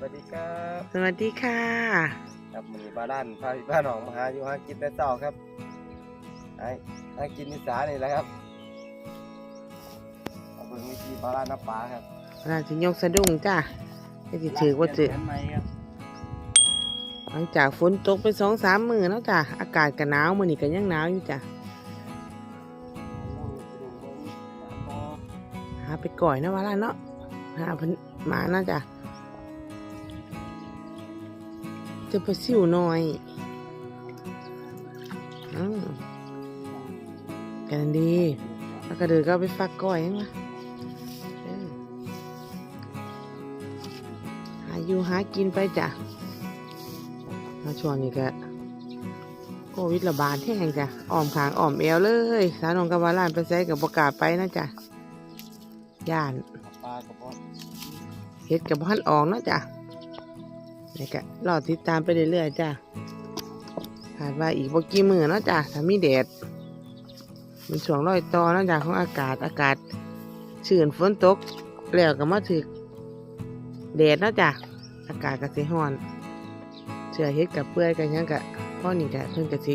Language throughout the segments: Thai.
ครับสวัสดีครับสวัสดีค่ะ ครับมือนี้บาด้านพาพี่พาน้องมาหาอยู่หากินแต่เช้าครับไอ้หากินนิสานี่แหละครับเอาเบิ่งวิธีบาด้านน้ำปลาครับเราจะยกสะดุ้งจ้าจะสิถือว่าถือเปลี่ยนแผนใหม่ครับหลังจากฝนตกไปสองสามมือแล้วจ้ะอากาศก็หนาวมือนี้ก็ยังหนาวอยู่จ้ะลองดูเบิ่งน้ำปลาหาไปก่อยนะวะล่ะเนาะหาเพิ่นมานะจ้ะ เจะปลาซิวหน่อยอืมกันดีแล้วก็เดือก็เอาไปฟักก่อยยังวะเออหาอยู่หากินไปจ้ะมาช่วงนี้ก็โควิดระบาดแห้งจ้ะอ้อมขางอ้อมเอวเลยสาวนองกับวาลานไปใช้กับประกล้าศไปนะจ้ะย่านปลากระป๋องเฮ็ดกับพันออกเนาะจ้ะ นี่ก็รอติดตามไปเรื่อยๆจ้ะคาดว่าอีกบ่กี่มือเนาะจ้ะถ้ามีแดดมีช่วงรอยต่อเนาะจ้ะของอากาศอากาศชื้นฝนตก แล้วก็มาถึกแดดเนาะจ้ะอากาศก็สิร้อนเชื่อเฮ็ดกับเปื่อยกันยังกะพ่อนี่กะเพิ่นก็สิ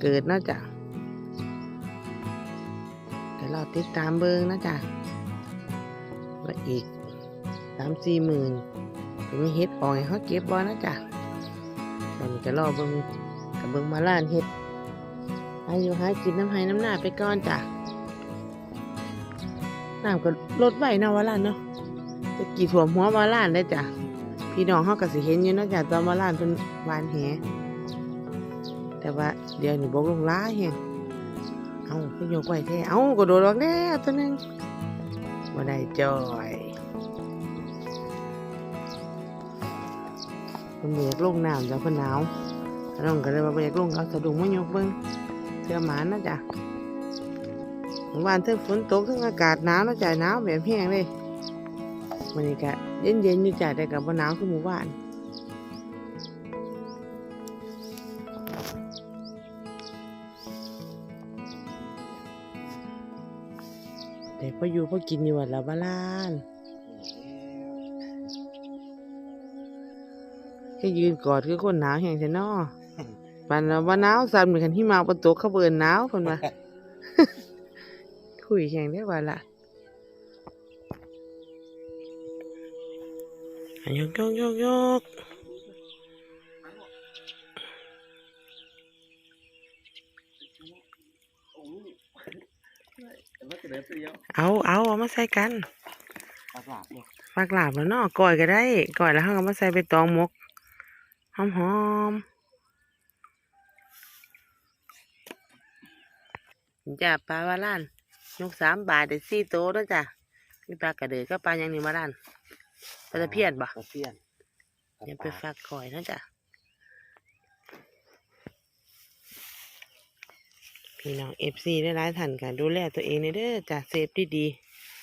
เกิดเนาะจ้ะก็รอติดตามเบิ่งนะจ้ะว่าอีกสามสี่หมื่น ถึงเฮ็ดออกให้เขาเก็บบ่นะจ๊ะตอนนี้ก็รอเบิ่งกับเบิ่งมาล้านเฮ็ดอายุหากินน้ำไห้น้ำหน้าไปก่อนจ้ะน้ำก็ลดไว้นะวาล้านเนาะจะกี่ถั่วหัววาล้านได้จ้ะพี่น้องเขาก็สิเห็นอยู่นะจ้ะตอนวาล้านเพิ่นหวานแหแต่ว่าเดี๋ยวหนี้บกลงร้ายแฮงเอาก็ยกไว้แท้เอาก็โดดออกแล้วตัวหนึงบ่ได้จอย มันบ่อยากลงน้ำจ้ะเพิ่นหนาวน้องก็เลยว่าบ่อยากลงเอาสะดุ้งมายกเบิ่งเสื้อหมานะจ๊ะเมื่อวานเทั้งฝนตกทั้งอากาศหนาวนะจ๊ะหนาวแบบแห้งเลยมันนี้ก็เย็นๆอยู่จ้ะแต่ก็บ่หนาวคือหมู่บ้านแต่พออยู่พอกินอยู่วัดละบ้าน แค่ยืนกอดคือคนหนาวแห้งแท้นอปันละว่าหนาวสั่นเหมือนกันที่มาบนโต๊ะเขาเบิ่นหนาวเพิ่นว่าคุยแข่งได้ว่าละอะยกยกยกยกโอ้ยแต่ว่าจะเหลือตัวเดียวเอาเอาเอามาใส่กันปลาหลาบเนี่ยฝากหลาบแล้วเนาะก่อยก็ได้ก่อยแล้วเขาก็มาใส่ไปตองหมก หอมหอมๆจ้ะปลาวาล้านยกสามบาทได้สี่โตแล้วจ้ะมีปลากระเดือก็ปลาอย่างนี้มาล้านปลาตะเพียนบ่ปลาเพียนเดี๋ยวไปฝากก่อยนะจ๊ะพี่น้องเอฟซีได้หลายท่านกันดูแลตัวเองในเด้อจ้ะเซฟดี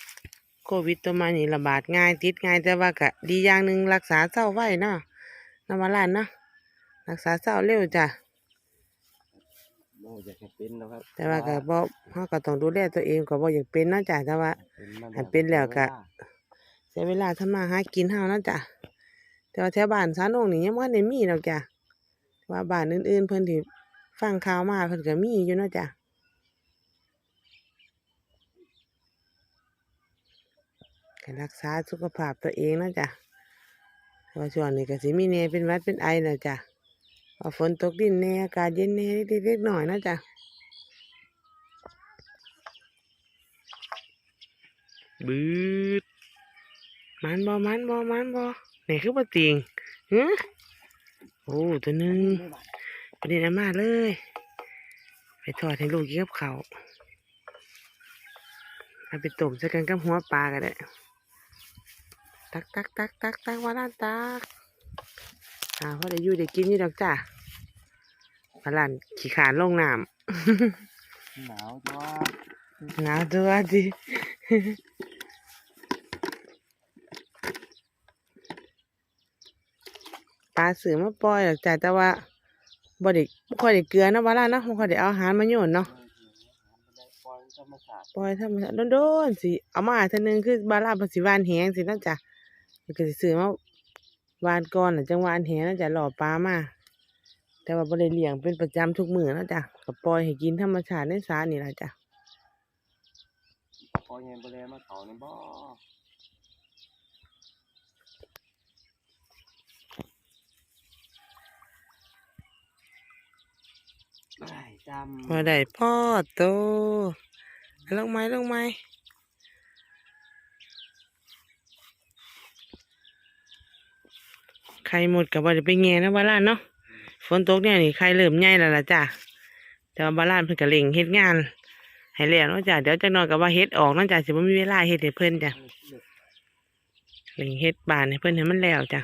ๆโควิดตัวมานี่ระบาดง่ายติดง่ายแต่ว่าก็ดีอย่างหนึ่งรักษาเศร้าไว้เนาะ นำมาล้านเนาะรักษาเศร้าเร็วจ้ะโม่อยากให้เป็นนะครับแต่ว่าก็บ่เฮาก็ต้องดูแลตัวเองก็บ่อยากเป็นเนาะจ้ะแต่ว่าให้เป็นแล้วก็ใช้เวลาทำมาหากินเฮานะจ้ะแต่ว่าแถวบ้านสาโนงนี่ยังบ่ทันได้มีดอกจ้ะว่าบ้านอื่นๆเพิ่นที่ฟังข่าวมาเพิ่นก็มีอยู่เนาะจ้ะก็รักษาสุขภาพตัวเองนะจ้ะเพราะ ว่าช่วงนี้ก็สิมีแหน่เป็นหวัดเป็นไอนะจ้ะว่าฝนตกดินแหน่อากาศเย็นแหน่เล็กๆน้อยๆนะจ้ะบืดมันบอมันบอมันบอไหนคือปลาติงฮะโอ้ตัวหนึ่งประเด็นอามาเลย ไปทอดให้ลูกกินกับเขาวเอาไปต้มใส่กันกับหัวปลาก็ได้ ตักตักตักตักตักว่าล้านตักอ่าพอได้อยู่ได้กินอยู่ดอกจ้ะว่าล้านขี้ขานลงน้หนาวจ้าำหนาวตัวดิปลาเสือมาปล่อยดอกจ้ะแต่ว่าบ่ได้บ่ค่อยได้เกลือนะว่าล้านเนาะบ่ค่อยได้เอาอาหารมาโยนเนาะปล่อยธรรมชาติปล่อยธรรมชาติโดนๆสิเอามาเท่านึงคือบาลาภาษีวานแหงสินะจ๊ะ แล้วก็สิซื้อมาวานก่อนน่ะจังหวานแหน่าจะหล่อปลามา แต่ว่าบ่ได้เลี้ยงเป็นประจำทุกมื้อเนาะจ้ะก็ปล่อยให้กินธรรมชาติในสานี่ล่ะจ้ะพอเย็นไปเลยมาเขาในบ่อได้จำบ่ได้พ่อโตลงไม้ลงไม้ ไข่หมดก็บ่ได้ไปแง่นะบาลานเนาะฝนตกเนี่ยนี่ไข่เริ่มใหญ่แล้วล่ะจ้ะแต่ว่าบาลานเพิ่นก็เร่งเฮ็ดงานให้แล้วเนาะจ้ะเดี๋ยวจักหน่อยก็ว่าเฮ็ดออกเนาะจ้ะสิบ่มีเวลาเฮ็ดให้เพิ่นจ้ะเล่งเฮ็ดบานให้เพิ่นให้มันแล้วจ้ะ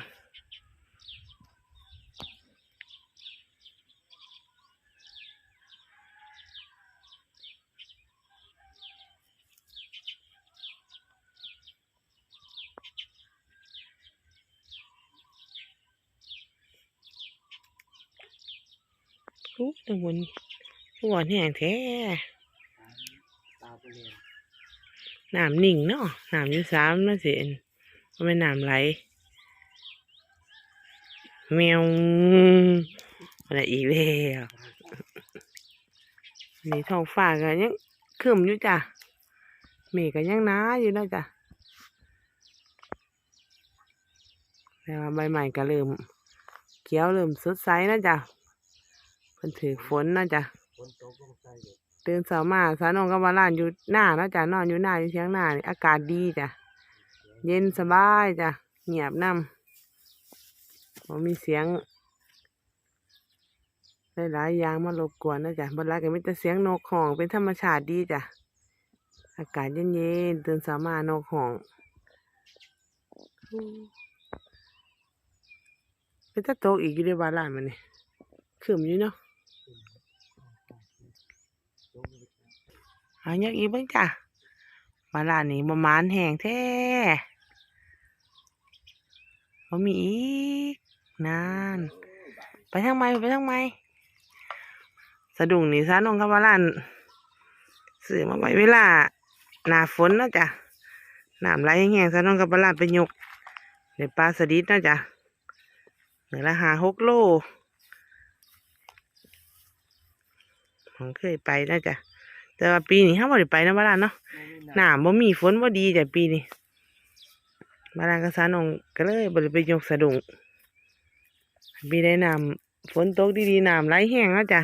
โอ้ตังวนหวานแห้งแท้ตาไปเลยน้ำนิ่งเนาะน้ำอยู่สามนั่นสิมันเป็นน้ำไหลแมวอะไรอีกแล้วนี่ท้องฟ้าก็ยังครึมอยู่จ้ะเมฆก็ยังหนาอยู่เนาะจ้ะแต่ว่าใบใหม่ก็เริ่มเขียวเริ่มสดใสนะจ้ะเพิ่นถือฝนนะจ้ะฝนตกลงใจเลยตื่นเช้ามาสาวนองก็มาล้านอยู่หน้าเนาะจ้ะนอนอยู่หน้าอยู่เชียงหน้านี่อากาศดีจ้ะเย็นสบายจ้ะเงียบนำบ่มีเสียงหลายๆอย่างมารบกวนนะจ้ะบนหลายก็มีแต่เสียงนกห้องเป็นธรรมชาติดีจ้ะอากาศเย็นๆตื่นเช้ามานกห้องเป็นตะโตกอีกอยู่ในบ้านหลานมันนี่ขึ้นอยู่เนาะ อันยังอีกเบิ่งจ้ะมาลานนี้ประมาณแห้งแท้บ่มีอีกนานไปทางไหมไปทางไหมสะดุ้งนี่ซะน้องกับว่าลานซื้อมาไว้เวลาหนาฝนนะจ้ะน้ำไหลแห้งซะน้องกับว่าลานไปยกในปลาสลิดนะจ้ะเหลือละหาหกโลผมเคยไปนะจ้ะ แต่ว่าปีนี้ห้าบ่ได้ไปนะบ้านเนาะหน้าบ่มีฝนบ่ดีจ้ะปีนี้บ้านก็สานองก็เลยบ่ได้ไปยกสะดุ้งปีได้น้ำฝนตกดีๆน้ำไหลแห้งแล้วจ้ะ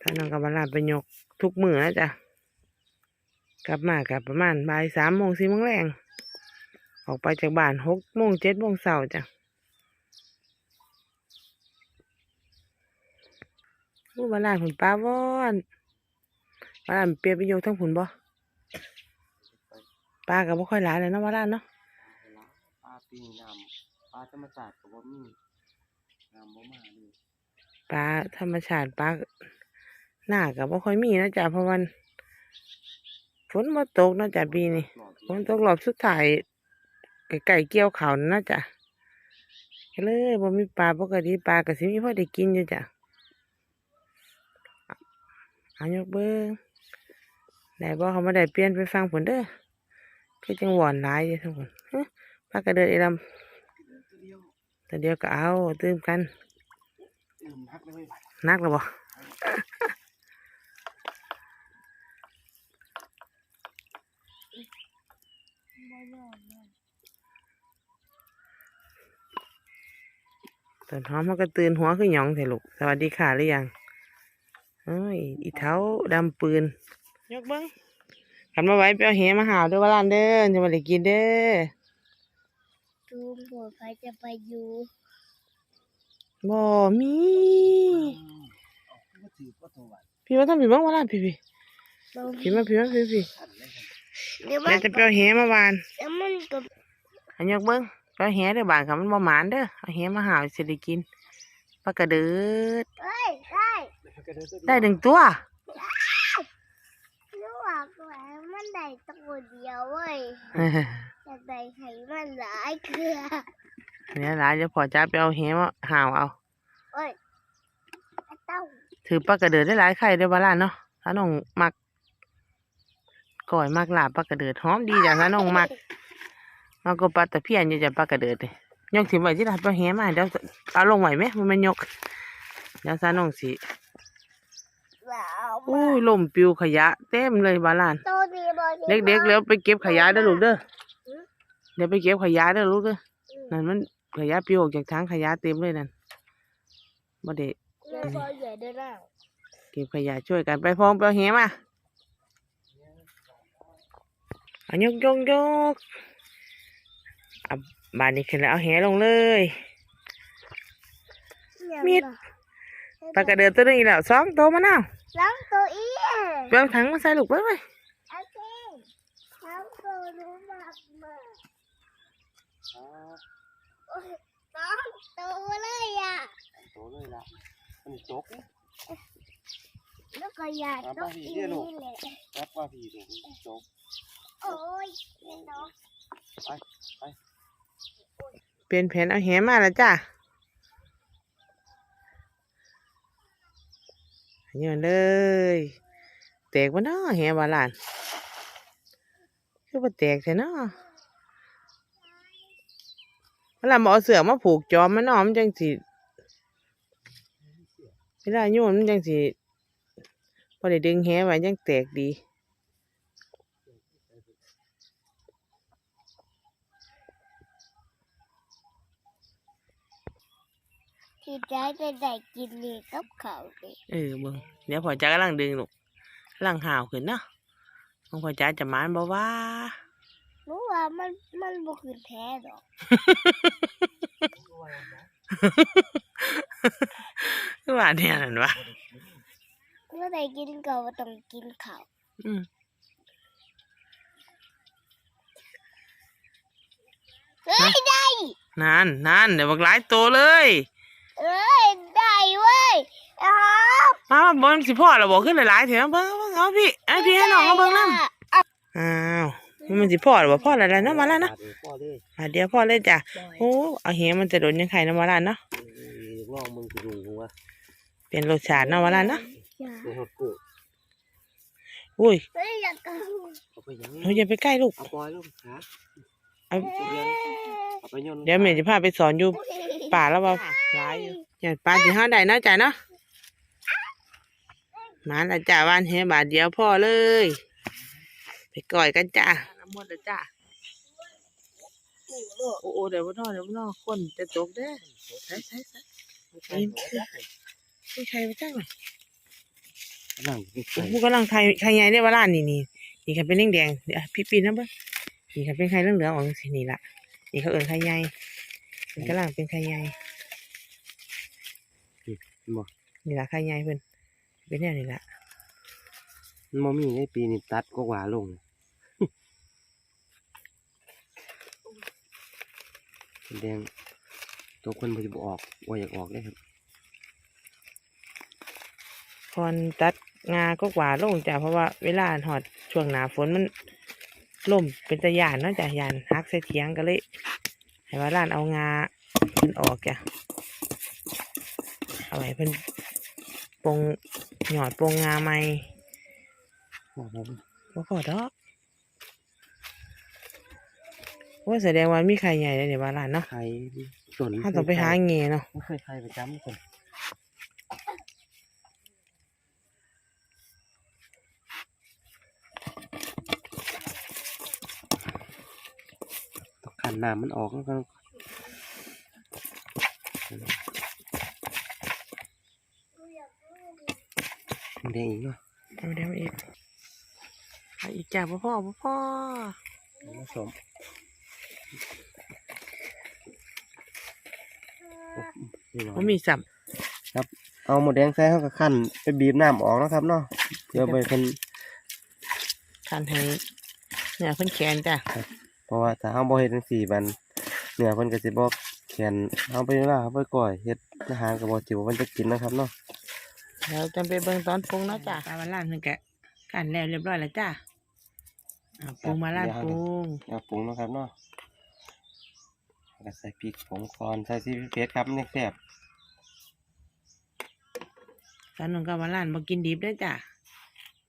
สานองกับบ้านไปยกทุกมื้อแล้วจ้ะกลับมากับประมาณบ่ายสามโมงสี่โมงแรงออกไปจากบ้านหกโมงเจ็ดโมงเช้าจ้ะอู้บ้านลานผุนปลาวอน บ้านลานเปรียบไปโยกทั้งผุนบ่ปลากับบ่ค่อยหลายเลยเนาะบ้านลานเนาะปลาปีน้ำปลาธรรมชาติก็บ่มีน้ำบ่มาเลยปลาธรรมชาติปลาหน้ากับบ่ค่อยมีนะจ๊ะเพราะวันฝนมาตกเนาะจ๊ะปีนี้หลอดฝนตกรอบสุดท้ายไก่เกี่ยวเขาวนั่นนะจ๊ะก็เลยบ่มีปลาปกติปลาก็สิมีพอได้กินอยู่จ้ะเอายกเบิ้ง ได้บ่เขามาได้เปลี่ยนไปฟังผลเด้อคือจังหวอนหลายอยู่ทั้งคนฮะปากระเดิดไอ้ลเดียวำแต่เดียวก็เอาตื่มกันตื่มฮักเลยเว้ยนักแล้วบ่ตอนหอมเขาก็ตื่นหัวคือหยองเถอะลูก สวัสดีค่ะหรือยังเอ้ยอีเท้าดำปืน ยกเบิ้งขันมาไว้ไปเอาเหมาหาด้วยว่าร้านเด้อจะมาได้กินเด้อตูมหัวใครจะไปอยู่บ่มีก็ถือก็ตัวไหวพี่ว่าทำพี่เบ้างว่าร้านพี่พี่เราพี่มาพี่มาพี่พี่ขันเลยครับเดี๋ยวมัแม่นจะไปเอาเหมาวานเดี๋ยวมันก็อันยกเบิ้งไปเอาเหเด้อบานค่ะมันบ่หมานเด้อเอาเหมาหาสิได้กินปลากระเดิดเอ้ยได้ก็เดินตัวเดียวได้หนึ่งตัว ระหว่างแห วนมันได้ตัวเดียวเว้ยจะได้ให้มันหลายเครือเนี่ยหลานจะพอจ้าไปเอาเหมาหาวเอาเอ้ยไอ้เต้าถือปลากระเดิดได้หลายไข่เด้อบ้านเนาะถ้าน้องมักก่อยมักลาบปลากระเดิดหอมดีจ้ะถ้าน้องมักมันก็ปลาตะเพียนอยู่จะปลากระเดิดเลยยกถิ่มไว้ที่ร้านปลาแหมาเดี๋ยวเอาลงไหวไหมมันไม่ยกเดี๋ยวซาน้องสิว้าว อุ้ยลมปิวขยะ เต็มเลยบาลานตัวดีบอดีเด็กๆแล้วไปเก็บขยะเด้อลูกเด้อเดี๋ยวไปเก็บขยะเด้อลูกเด้อนั่นมันขยะปิวออกจากถังขยะเต็มเลยนั่นบ่ได้เล่นบอลใหญ่ด้วยนะเก็บขยะช่วยกันไปพร้อมไปเอาแหมาอันยกยกยกอะบานนี้ขึ้นแล้วเอาแหลงเลยมิดปลากระเดินตัวหนึงอีกแล้วสองตัวมาแล้ว ล้างตัวเอีไปเอาถังมาใส่ลูกไปไปโอเคล้างตัวรู้มากมากโอ้ยล้างตัวเลยอะโตเลยละมันจกแล้วก็อยากต้องอีนี่แหละรับว่าพี่ถึงจกโอ้ยเล่นเนาะเปลี่ยนแผนเอาแหมาแล้วจ้า โยนเลยแตกวะเนาะแหบาลานคือว่าแตกแท้เนาะเวลาหมเอาเสือมาผูกจอมมันเนาะมันจังสิเวลาโยนมันจังสิพอได้ดึงแหไว้ยังแตกดี ที่ได้จะได้กินนี่กับเขาดิเออเบิ่งเดี๋ยวพ่อจ๋ากำลังดึงลูกกำลังห่าวขึ้นเนาะของพ่อจ๋าจะมานบ่ว่า รู้ว่ามันมันบ่คืนแพ้ดอกคือว่าเนี่ยนั่นวะเมื่อได้กินก็บ่ต้องกินข้าวอืมเฮ้ยได้นั่นนั่นเดี๋ยวบักหลายโตเลย เอ้ยได้เว้ยอ้าว มามาเบิ่งสิพ่อเราบอกขึ้นหลายๆเถอะเบิ่งเบิ่งเอาพี่ไอาพี่ให้น้องเอาเบิ่งนำอ้าวมันสิพ่อหรือบ่พ่ออะไรเนาะมาแล้วเนาะพ่อเลยมาเดี๋ยวพ่อเลยจ้ะโอ้เอาเหียมันจะโดนยังไงเนาะมาแล้วเนาะงอมึงคือดูหัวเปลี่ยนรสชาติเนาะมาแล้วเนาะในหดกูอุ้ยเฮ้ยอยากกินเอาไปยังหนูอย่าไปใกล้ลูกเอาปล่อยลูกขาเอาเอาไปโยนเดี๋ยวแม่จะพาไปสอนอยู่ป่าแล้วว่าหลายอยู่อย่าปลาสิห้าได้เนาะจ้ะเนาะ มาแล้วจ้ะวานแหบาทเดียวพ่อเลย ไปก่อยกันจ้ะน้ำมดแล้วจ้ะโอ้โอ้เดี๋ยวพ่อเดี๋ยวพ่อคนจะตกเด้อใส่ใส่ใส่ไม่ใครไปจ้างเลยนั่งไปผู้กำลังไทยไข่ใหญ่ได้ว่าร้านนี่นี่นี่ค่ะเป็นแดงแดงๆเดี๋ยวพี่ปีนนะเบ้งนี่ค่ะเป็นไข่เหลืองเหลืองๆออกสีนี่ละนี่เขาเอิ้นไข่ใหญ่มันกำลังเป็นไข่ใหญ่บ่นี่ละไข่ใหญ่เพิ่น เป็นแนวนี่ละมันบ่มีในปีนี้ตัดก็หวาลงแดงตัวคนบ่จะบ่ออกว่าอยากออกได้ครับก่อนตัดงาก็กว่าลงจ้ะเพราะว่าเวลาหอดช่วงหนาฝนมันล่มเป็นตะยานเนาะจ้ะยานฮักใส่เถียงก็เลยให้ว่าร้านเอางาเพิ่นออกจ้ะเอาไว้เพิ่นปรง หยอดปรงงาใหม่บอกผมบ่พอดอกว่าแสดงว่ามีไข่ใหญ่เลยเนี่ยบ้านหลานเนาะใครส่วนถ้าต้องไปหาเงี้ยเนาะไม่เคยใครประจำคนต้องขันน้ำมันออกแล้วก็ แดงอีกเนาะเอาเดี๋ยวอีกเอาอีกจ้าพ่อพ่อพ่อพ่อผสมนี่เนาะมันมีสับ เอาหมดแดงใส่เขาก็ขั้นไปบีบน้ำออกนะครับเนาะเพื่อไปเป็นการให้เนี่ยเพิ่นแขนจ้ะเพราะว่าถ้าเขาบ่เฮ็ดจังซี่มันเนื้อเพิ่นก็สิบ่แข็งเอาไปเวลาเขาไปก่อยเฮ็ดอาหารก็บ่จิ๋วมันจะกินนะครับเนาะ แล้วจำไปเบิ่งตอนปรุงเนาะจ้ะตาวันล้านเพิ่นแกะกันแล้วเรียบร้อยแล้วจ้ะเอาปรุงมาล้านปรุงเอาปรุงเนาะครับเนาะแล้วก็ใส่พริกผงคอนใส่ซีอิ๊วเผ็ดครับนี่แซ่บตอนนึงก็วันล้านบ่กินดิบได้อจ้ะ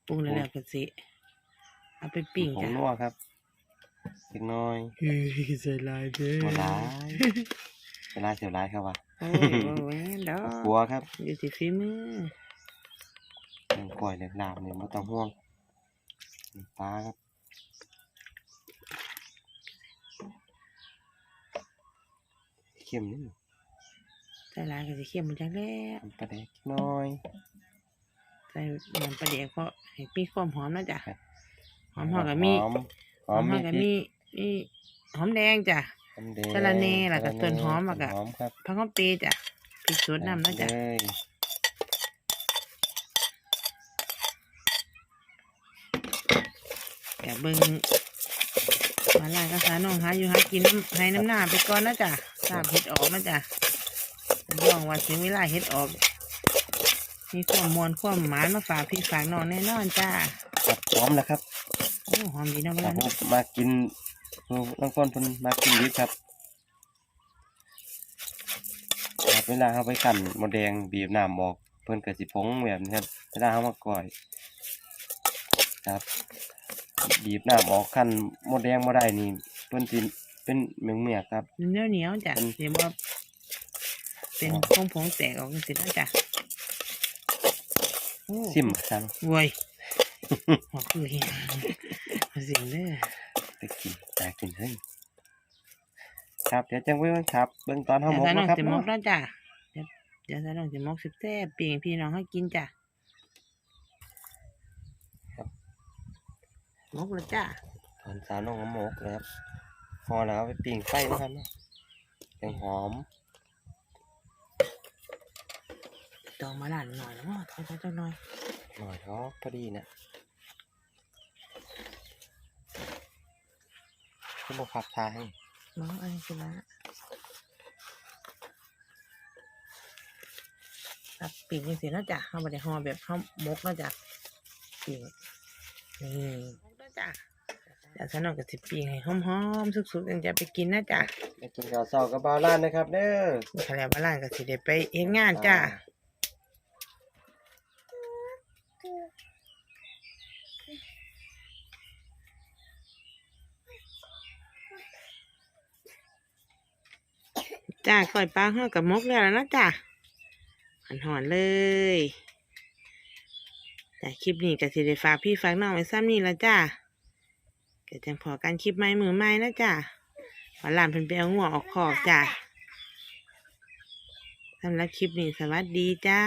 ปรุงแล้วแล้วก็สิเอาไปปิ้งผงจ้ะนัวครับเจักหน้อยเฮ้ยใส่ลายเด้อบ่หลายเวลาเสียวหลายครับว่าโอ้ยบ่แหวนดอกกลัวครับ อยู่ที่ฝีมือ เรื่องก่อยเรื่องน้ำนี่บ่ต้องห่วงนี่ปลาครับเข้มนิดหนึ่งใส่ลายก็สิเข้มเหมือนจังแล้วน้ำปลาแดกจักหน้อยใส่น้ำปลาเดียกเพราะให้มีความหอมนะจ๊ะครับหอมหอมกับมีหอมหอมหอมกับมีมีหอมแดงจ้ะหอมแดงสะระแหน่แล้วก็สะระต้นหอมแล้วก็ต้นหอมครับผักหอมเปรย์จ้ะพริกสดน้ำนะจ๊ะ เลย แต่เบิ่งมาลายก็สาน้องหาอยู่หากินน้ำให้น้ำหน้าไปก่อนนะจ๊ะทราบเห็ดออกนะจ๊ะย่องว่าถึงเวลาเห็ดออก มีความมวลความหมานมาฝากพี่ฝากน้องแน่นอนจ้าครับหอมแล้วครับโอ้หอมดีเนาะครับ้าบนผมมากินน้องก้นเพิ่นมากินดิบครับครับเวลาเขาไปขั่นหมดแดงบีบน้ำออก เพิ่นก็สิพงแบบนี้ครับเวลาเขามาก่อย ครับ บีบน้ำออกขั่นหมดแดงบ่ได้นี่เพิ่นสิเป็นเมืองเมียกครับ เหนียวเหนียวๆจ้ะเป็น เดี๋ยวว่าเป็นผงผงๆแตกออกกันสินะจ้ะโอ้ซิมซังโว้ยหัวคือเหี้ยเอาเสียงเด้อไปกินอยากกินเฮ้ยครับเดี๋ยวจังไว้วันครับ เบิ่งตอนเฮาเดี๋ยวหมกใส่น้องนะครับจะมกเนาะแล้วจ้ะเดี๋ยวเดี๋ยวใส่น้องจะมกสิบแซ่บปีงพี่น้องให้กินจ้ะ มกแล้วจ้ะตอนสาวน้องเอาหมกเลยครับพอแล้วเอาไปปิ้งไฟนะครับเนาะยังหอมตองมาหลานหน่อยแล้วเนาะทอดๆจังหน่อยหน่อยเนาะพอดีนะขึ้นมาพับทาให้น้องอันนี้คือละครับปีกยังสิแล้วจ้ะเขาไม่ได้ห่อแบบเขามกแล้วจ้ะปีกนี่ มกแล้วจ้ะเดี๋ยวฉันเอากระสิปีกให้หอมๆสุกๆยังจะไปกินนะจ้ะไปกินข้าวเช้ากับบ่าวร้านนะครับเด้อมีขแล้วบ้านล่างกระสิได้ไปเฮ็ดงานจ้ะจ้าก่อยปลาห่อกับมกแล้วนะจ้ะหันหอนๆเลยแต่คลิปนี้ก็สิได้ฝากพี่ฝากน้องไว้ซ้ำนี่ละจ้า เก็จังพอกันคลิปไม้มือไม้นะจ้าวันหลานเพิ่นไปเอาหัวออกขอกจ้ะสำหรับคลิปนี้สวัสดีจ้า